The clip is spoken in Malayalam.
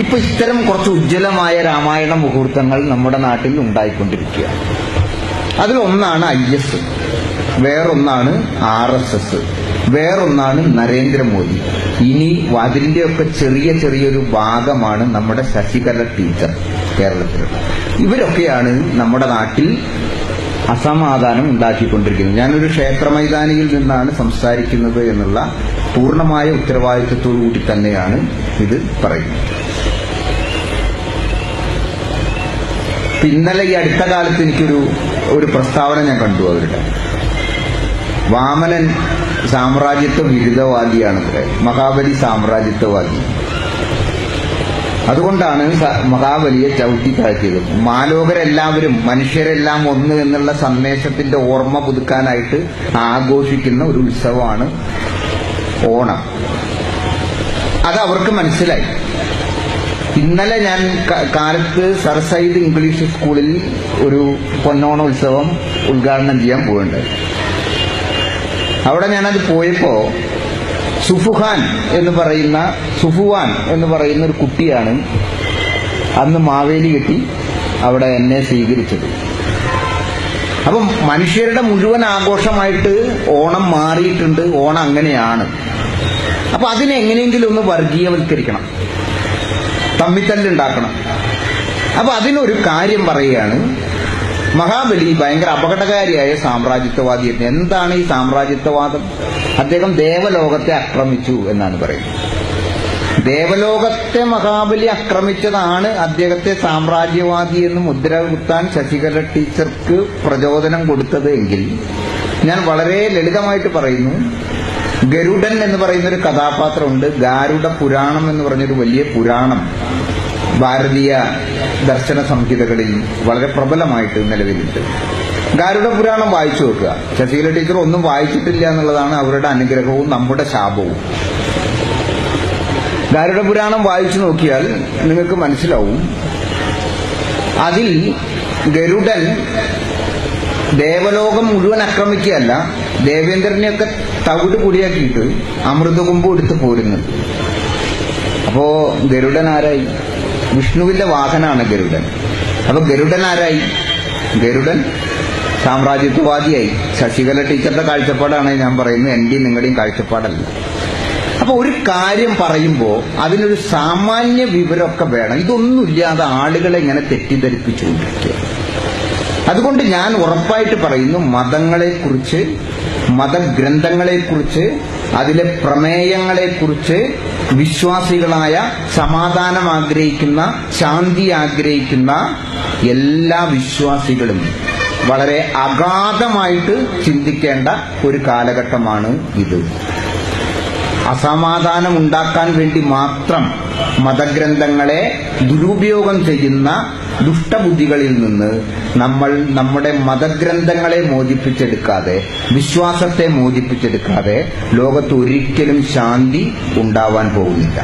ഇപ്പൊ ഇത്തരം കുറച്ച് ഉജ്ജ്വലമായ രാമായണ മുഹൂർത്തങ്ങൾ നമ്മുടെ നാട്ടിൽ ഉണ്ടായിക്കൊണ്ടിരിക്കുക അതിലൊന്നാണ് ഐ എസ്. വേറൊന്നാണ് ആർ എസ് എസ്. വേറൊന്നാണ് നരേന്ദ്രമോദി. ഇനി ഒക്കെ ചെറിയ ചെറിയൊരു ഭാഗമാണ് നമ്മുടെ ശശികല ടീച്ചർ കേരളത്തിലുള്ള ഇവരൊക്കെയാണ് നമ്മുടെ നാട്ടിൽ അസമാധാനം ഉണ്ടാക്കിക്കൊണ്ടിരിക്കുന്നത്. ഞാനൊരു ക്ഷേത്ര മൈതാനിയിൽ നിന്നാണ് സംസാരിക്കുന്നത് എന്നുള്ള പൂർണമായ ഉത്തരവാദിത്വത്തോടു കൂടി തന്നെയാണ് ഇത് പറയുന്നത്. ഇന്നലെ ഈ അടുത്ത കാലത്ത് എനിക്കൊരു ഒരു പ്രസ്താവന ഞാൻ കണ്ടു അവരുടെ. വാമനൻ സാമ്രാജ്യത്വ വിരുദ്ധവാദിയാണ് മഹാബലി സാമ്രാജ്യത്വവാദി. അതുകൊണ്ടാണ് മഹാബലിയെ ചവിട്ടി താഴ്ത്തിയത് മാലോകരെല്ലാവരും മനുഷ്യരെല്ലാം ഒന്ന് എന്നുള്ള സന്ദേശത്തിന്റെ ഓർമ്മ പുതുക്കാനായിട്ട് ആഘോഷിക്കുന്ന ഒരു ഉത്സവമാണ് ഓണം. അത് അവർക്ക് മനസ്സിലായി. ഇന്നലെ ഞാൻ കാലത്ത് സർ സയ്യിദ് ഇംഗ്ലീഷ് സ്കൂളിൽ ഒരു പൊന്നോണ ഉത്സവം ഉദ്ഘാടനം ചെയ്യാൻ പോയിട്ടുണ്ട് അവിടെ ഞാനത് പോയപ്പോ സുഫുഖാൻ എന്ന് പറയുന്ന സുഫുവാൻ എന്ന് പറയുന്ന ഒരു കുട്ടിയാണ് അന്ന് മാവേലി കെട്ടി അവിടെ എന്നെ സ്വീകരിച്ചത്. അപ്പം മനുഷ്യരുടെ മുഴുവൻ ആഘോഷമായിട്ട് ഓണം മാറിയിട്ടുണ്ട് ഓണം അങ്ങനെയാണ്. അപ്പൊ അതിനെങ്ങനെയെങ്കിലും ഒന്ന് വർഗീയവൽക്കരിക്കണം. തമ്മിത്തല്ലുണ്ടാക്കണം. അപ്പൊ അതിനൊരു കാര്യം പറയുകയാണ്. മഹാബലി ഭയങ്കര അപകടകാരിയായ സാമ്രാജ്യത്വവാദിയായിരുന്നു എന്താണ് ഈ സാമ്രാജ്യത്വവാദം? അദ്ദേഹം ദേവലോകത്തെ ആക്രമിച്ചു എന്നാണ് പറയുന്നത്. ദേവലോകത്തെ മഹാബലി ആക്രമിച്ചതാണ് അദ്ദേഹത്തെ സാമ്രാജ്യവാദി എന്ന് മുദ്ര കുത്താൻ ശശികല ടീച്ചർക്ക് പ്രചോദനം കൊടുത്തത് എങ്കിൽ ഞാൻ വളരെ ലളിതമായിട്ട് പറയുന്നു. ഗരുഡൻ എന്ന് പറയുന്ന ഒരു കഥാപാത്രമുണ്ട്. ഗാരുഡ പുരാണം എന്ന് പറഞ്ഞൊരു വലിയ പുരാണം ഭാരതീയ ദർശന സംഹിതകളിൽ വളരെ പ്രബലമായിട്ട് നിലവിലുണ്ട്. ഗാരുഡ പുരാണം വായിച്ചു നോക്കുക. ശശീല ടീച്ചർ ഒന്നും വായിച്ചിട്ടില്ല എന്നുള്ളതാണ് അവരുടെ അനുഗ്രഹവും നമ്മുടെ ശാപവും. ഗാരുഡ പുരാണം വായിച്ചു നോക്കിയാൽ നിങ്ങൾക്ക് മനസ്സിലാവും. അതിൽ ഗരുഡൻ ദേവലോകം മുഴുവൻ ആക്രമിക്കുകയല്ല ദേവേന്ദ്രനെയൊക്കെ തവിട് പൊടിയാക്കിയിട്ട് അമൃതകുമ്പ് എടുത്ത് പോരുന്നത് അപ്പോ ഗരുഡൻ ആരായി വിഷ്ണുവിന്റെ വാഹനാണ് ഗരുഡൻ. അപ്പൊ ഗരുഡൻ ആരായി ഗരുഡൻ സാമ്രാജ്യത്വവാദിയായി. ശശികല ടീച്ചറുടെ കാഴ്ചപ്പാടാണ് ഞാൻ പറയുന്നത്. എന്റെയും നിങ്ങളുടെയും കാഴ്ചപ്പാടല്ല. അപ്പൊ ഒരു കാര്യം പറയുമ്പോൾ അതിനൊരു സാമാന്യ വിവരമൊക്കെ വേണം. ഇതൊന്നുമില്ലാതെ ആളുകളെ ഇങ്ങനെ തെറ്റിദ്ധരിപ്പിച്ചുകൊണ്ടിരിക്കുക അതുകൊണ്ട് ഞാൻ ഉറപ്പായിട്ട് പറയുന്നു മതങ്ങളെക്കുറിച്ച് മതഗ്രന്ഥങ്ങളെക്കുറിച്ച് അതിലെ പ്രമേയങ്ങളെക്കുറിച്ച് വിശ്വാസികളായ സമാധാനം ആഗ്രഹിക്കുന്ന ശാന്തി ആഗ്രഹിക്കുന്ന എല്ലാ വിശ്വാസികളും വളരെ അഗാധമായിട്ട് ചിന്തിക്കേണ്ട ഒരു കാലഘട്ടമാണ് ഇത്. അസമാധാനം ഉണ്ടാക്കാൻ വേണ്ടി മാത്രം മതഗ്രന്ഥങ്ങളെ ദുരുപയോഗം ചെയ്യുന്ന ദുഷ്ടബുദ്ധികളിൽ നിന്ന് നമ്മൾ നമ്മുടെ മതഗ്രന്ഥങ്ങളെ മോചിപ്പിച്ചെടുക്കാതെ വിശ്വാസത്തെ മോചിപ്പിച്ചെടുക്കാതെ ലോകത്ത് ഒരിക്കലും ശാന്തി ഉണ്ടാവാൻ പോകുന്നില്ല.